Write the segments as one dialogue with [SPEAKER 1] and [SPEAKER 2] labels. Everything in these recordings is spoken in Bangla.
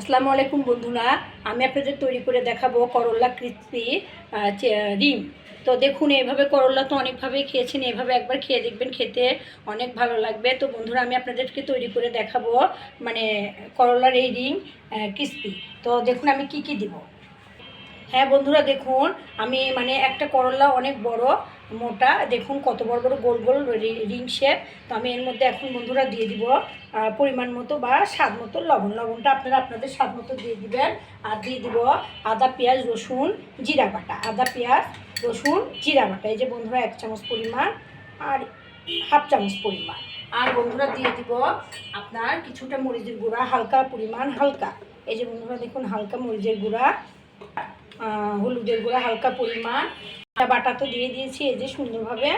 [SPEAKER 1] আসসালামু আলাইকুম বন্ধুরা, আমি আপনাদের তৈরি করে দেখাবো করলা ক্রিসপি রিং তো দেখুন, এইভাবে করলা তো অনেকভাবেই খেয়েছেন, এইভাবে একবার খেয়ে দেখবেন, খেতে অনেক ভালো লাগবে। তো বন্ধুরা, আমি আপনাদেরকে তৈরি করে দেখাবো মানে করলার এই রিং ক্রিসপি তো দেখুন, আমি কি কি দিব? হ্যাঁ বন্ধুরা, দেখুন, আমি মানে একটা করলা অনেক বড় মোটা, দেখুন কত বড় বড় গোল গোল রি- শেপ তো আমি এর মধ্যে এখন বন্ধুরা দিয়ে দিব পরিমাণ মতো বা স্বাদ মতো লবণ। লবণটা আপনারা আপনাদের স্বাদ মতো দিয়ে দিবেন। আর দিয়ে দিব আদা, পেঁয়াজ, রসুন, জিরা বাটা। আদা, পেঁয়াজ, রসুন, জিরা বাটা। এই যে বন্ধুরা এক চামচ পরিমাণ আর হাফ চামচ পরিমাণ। আর বন্ধুরা দিয়ে দিব আপনার কিছুটা মরিচের গুঁড়া, হালকা পরিমাণ হালকা। এই যে বন্ধুরা দেখুন হালকা মরিচের গুঁড়া হলুদের গুঁড়া, হালকা পরিমাণ। বাটা তো দিয়ে দিয়েছি, এই যে সুন্দরভাবে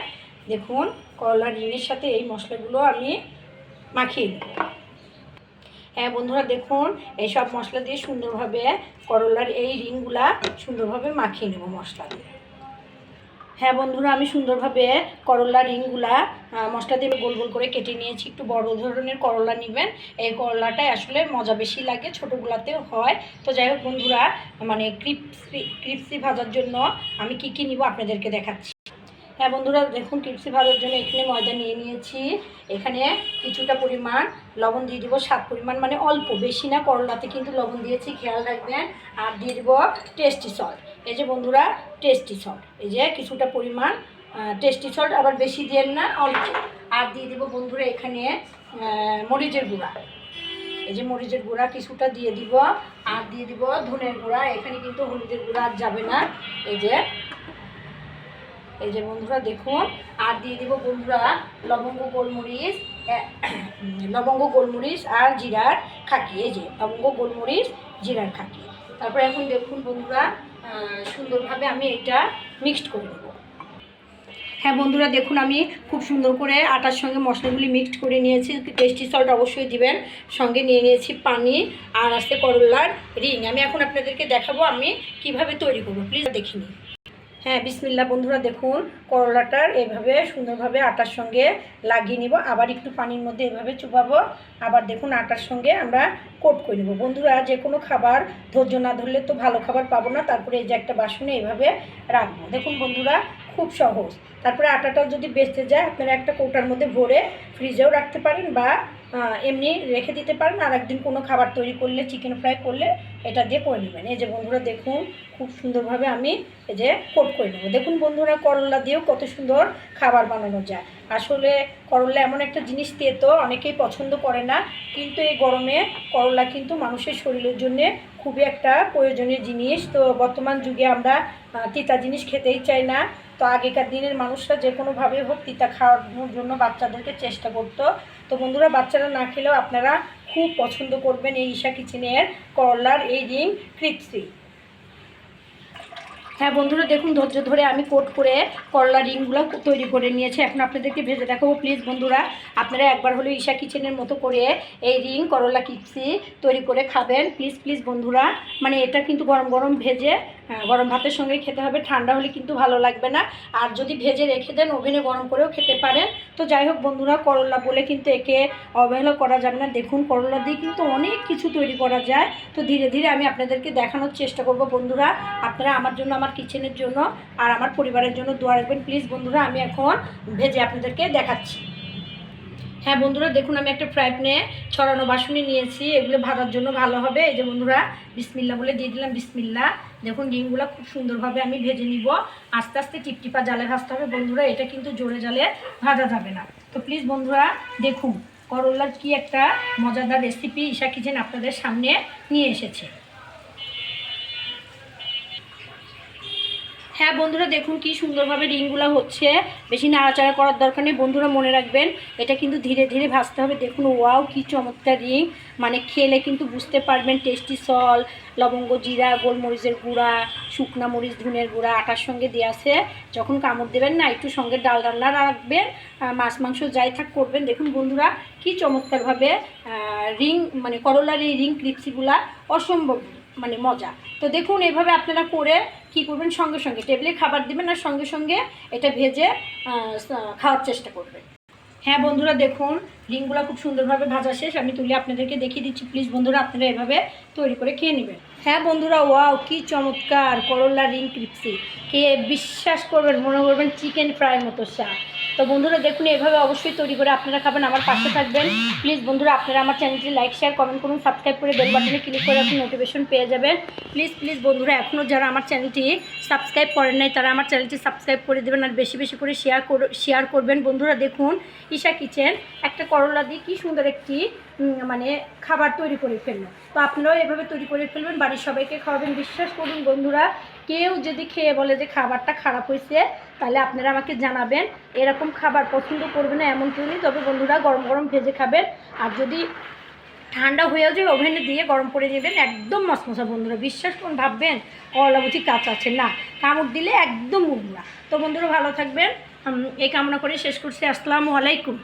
[SPEAKER 1] দেখুন, করলা ডিমের সাথে এই মশলাগুলো আমি মাখিয়ে নেব। হ্যাঁ বন্ধুরা, দেখুন, এই সব মশলা দিয়ে সুন্দরভাবে করলার এই রিংগুলা সুন্দরভাবে মাখিয়ে নেব মশলা দিয়ে। হ্যাঁ বন্ধুরা, আমি সুন্দরভাবে করলা রিংগুলা মশলা দিয়ে গোল গোল করে কেটে নিয়েছি। একটু বড় ধরনের করলা নেবেন। এই করলাটাই আসলে মজা বেশি লাগে, ছোটোগুলাতেও হয়। তো যাই হোক বন্ধুরা মানে ক্রিপসি ক্রিপসি ভাজার জন্য আমি কি কি নিব আপনাদেরকে দেখাচ্ছি। হ্যাঁ বন্ধুরা, দেখুন ক্রিপসি ভাজার জন্য এখানে ময়দা নিয়ে নিয়েছি। এখানে কিছুটা পরিমাণ লবণ দিয়ে দিব সাত পরিমাণ মানে অল্প। বেশি না, করলাতে কিন্তু লবণ দিয়েছি, খেয়াল রাখবেন। আর দিয়ে দিব টেস্টি সল্ট। এই যে বন্ধুরা টেস্টি সল্ট এই যে কিছুটা পরিমাণ টেস্টি সল্ট আবার বেশি দিয়ে না, অল্প। আর দিয়ে দিব বন্ধুরা এখানে মরিচের গুঁড়া। এই যে মরিচের গুঁড়া কিছুটা দিয়ে দিব। আর দিয়ে দিব ধনের গুঁড়া। এখানে কিন্তু হলুদের গুঁড়া আর যাবে না। এই যে এই যে বন্ধুরা দেখুন। আর দিয়ে দিব বন্ধুরা লবঙ্গ, গোলমরিচ লবঙ্গ, গোলমরিচ আর জিরার খাকি। এই যে লবঙ্গ, গোলমরিচ, জিরার খাকি। তারপরে এখন দেখুন বন্ধুরা সুন্দরভাবে আমি এটা মিক্সড করে নেব। হ্যাঁ বন্ধুরা, দেখুন আমি খুব সুন্দর করে আটার সঙ্গে মশলাগুলি মিক্সড করে নিয়েছি। টেস্টি সল্ট অবশ্যই দিবেন। সঙ্গে নিয়ে নিয়েছি পানি আর আসতে করলার রিং আমি এখন আপনাদেরকে দেখাবো আমি কীভাবে তৈরি করব। প্লিজ দেখিনি হ্যাঁ বিসমিল্লা বন্ধুরা দেখুন, করলাটার এভাবে সুন্দরভাবে আটার সঙ্গে লাগিয়ে নিব। আবার একটু পানির মধ্যে এভাবে চুপাবো আবার দেখুন, আটার সঙ্গে আমরা কোট করে নেব। বন্ধুরা, যে কোনো খাবার ধৈর্য না ধরলে তো ভালো খাবার পাবো না। তারপরে এই যে একটা বাসনে এভাবে রাখব। দেখুন বন্ধুরা, খুব সহজ। তারপরে আটাটা যদি বেঁচতে যায়, আপনারা একটা কৌটার মধ্যে ভরে ফ্রিজেও রাখতে পারেন বা এমনি রেখে দিতে পারেন। আর একদিন কোনো খাবার তৈরি করলে চিকেন ফ্রাই করলে, এটা দিয়ে করে নেবেন। এই যে বন্ধুরা, দেখুন, খুব সুন্দরভাবে আমি এই যে কোট করে নেব। দেখুন বন্ধুরা, করলা দিয়েও কত সুন্দর খাবার বানানো যায়। আসলে করলা এমন একটা জিনিস তেতো, অনেকেই পছন্দ করে না। কিন্তু এই গরমে করলা কিন্তু মানুষের শরীরের জন্যে খুবই একটা প্রয়োজনীয় জিনিস। তো বর্তমান যুগে আমরা তিতা জিনিস খেতেই চাই না। তো আগেকার দিনের মানুষরা যে কোনোভাবে হোক তিতা খাওয়ানোর জন্য বাচ্চাদেরকে চেষ্টা করতো। তো বন্ধুরা, বাচ্চারা না খেলেও আপনারা খুব পছন্দ করবেন এই ঈশা কিচেনের করলার এই রিং ক্রিপসি হ্যাঁ বন্ধুরা দেখুন ধৈর্য ধরে আমি কোট করে করলা রিংগুলো তৈরি করে নিয়েছি। এখন আপনাদেরকে ভেজে দেখাবো প্লিজ বন্ধুরা। আপনারা একবার হলেও ঈশা কিচেনের মতো করে এই রিং করলা কিপসি তৈরি করে খাবেন। প্লিজ প্লিজ বন্ধুরা মানে এটা কিন্তু গরম গরম ভেজে আহ, গরম ভাতের সঙ্গে খেতে হবে। ঠান্ডা হলে কিন্তু ভালো লাগবে না। আর যদি ভেজে রেখে দেন ওভেনে গরম করেও খেতে পারেন। তো যাই হোক বন্ধুরা করলা বলে কিন্তু একে অবহেলা করা যাবে না। দেখুন করলা দিয়ে কিন্তু অনেক কিছু তৈরি করা যায়। তো ধীরে ধীরে আমি আপনাদেরকে দেখানোর চেষ্টা করব বন্ধুরা। আপনারা আমার জন্য আমার কিচেনের জন্য আর আমার পরিবারের জন্য দোয়া রাখবেন। প্লিজ বন্ধুরা, আমি এখন ভেজে আপনাদেরকে দেখাচ্ছি। হ্যাঁ বন্ধুরা, দেখুন, আমি একটা ফ্রাই প্যানে ছড়ানো বাসনে নিয়েছি। এগুলো ভাজার জন্য ভালো হবে। এই যে বন্ধুরা, বিসমিল্লা বলে দিয়ে দিলাম বিসমিল্লা। দেখুন, ডিমগুলো খুব সুন্দরভাবে আমি ভেজে নিব। আস্তে আস্তে টিপটিপা জালে ভাজতে হবে। বন্ধুরা, এটা কিন্তু জোরে জালে ভাজা যাবে না। তো প্লিজ বন্ধুরা, দেখুন, করলার কি একটা মজাদার রেসিপি ঈশা কিচেন আপনাদের সামনে নিয়ে এসেছে। হ্যাঁ বন্ধুরা দেখুন কি সুন্দরভাবে রিংগুলো হচ্ছে। বেশি নাড়াচাড়া করার দরকার নেই। বন্ধুরা মনে রাখবেন, এটা কিন্তু ধীরে ধীরে ভাজতে হবে। দেখুন, ওয়াও, কি চমৎকার রিং। মানে খেলে কিন্তু বুঝতে পারবেন, টেস্টি সল, লবঙ্গ, জিরা, গোলমরিচের গুঁড়া, শুকনা মরিচ, ধুনের গুঁড়া, আটার সঙ্গে দিয়ে আছে। যখন কামড় দেবেন না, একটু সঙ্গে ডাল রান্না রাখবেন। মাছ, মাংস যাই থাক করবেন। দেখুন বন্ধুরা, কি চমৎকারভাবে রিং মানে করলার এই রিং ক্লিপসিগুলা অসম্ভব। মানে মজা। তো দেখুন, এভাবে আপনারা করে কি করবেন? সঙ্গে সঙ্গে টেবিলে খাবার দেবেন আর সঙ্গে সঙ্গে এটা ভেজে খাওয়ার চেষ্টা করবেন। হ্যাঁ বন্ধুরা, দেখুন ডিমগুলো খুব সুন্দরভাবে ভাজা শেষ। আমি তুলে আপনাদেরকে দেখিয়ে দিচ্ছি। প্লিজ বন্ধুরা, আপনারা এভাবে তৈরি করে খেয়ে নেবেন। হ্যাঁ বন্ধুরা, ওয়াও, কি চমৎকার! করলা রিং ক্রিপসি। কে বিশ্বাস করবেন, মনে করবেন চিকেন ফ্রাইয়ের মতো স্বাদ। তো বন্ধুরা, দেখুন, এভাবে অবশ্যই তৈরি করে আপনারা খাবেন। আমার পাশে থাকবেন। প্লিজ বন্ধুরা, আপনারা আমার চ্যানেলটি লাইক শেয়ার কমেন্ট করুন। সাবস্ক্রাইব করে বেল বাটনে ক্লিক করে আপনি নোটিফিকেশন পেয়ে যাবেন। প্লিজ প্লিজ বন্ধুরা এখনও যারা আমার চ্যানেলটি সাবস্ক্রাইব করেন নাই, তারা আমার চ্যানেলটি সাবস্ক্রাইব করে দেবেন। আর বেশি বেশি করে শেয়ার শেয়ার করবেন। বন্ধুরা, দেখুন, ঈশা কিচেন, একটা করলা দিয়ে কী সুন্দর একটি মানে খাবার তৈরি করে ফেলল। তো আপনারাও এভাবে তৈরি করে ফেলবেন, বাড়ির সবাইকে খাওয়াবেন। বিশ্বাস করুন বন্ধুরা, কেউ যদি খেয়ে বলে যে খাবারটা খারাপ হয়েছে, তাহলে আপনারা আমাকে জানাবেন। এরকম খাবার পছন্দ করবে না এমন কেউ নেই, তবে বন্ধুরা গরম গরম ভেজে খাবেন। আর যদি ঠান্ডা হয়েও যায়, ওভেনে দিয়ে গরম করে নেবেন। একদম মশমশা বন্ধুরা, বিশ্বাস করুন, ভাববেন কলা বুঝি কাঁচা আছে। না, কামড় দিলে একদম মুড়না তো বন্ধুরা ভালো থাকবেন। এই কামনা করে শেষ করছি। আসসালামু আলাইকুম।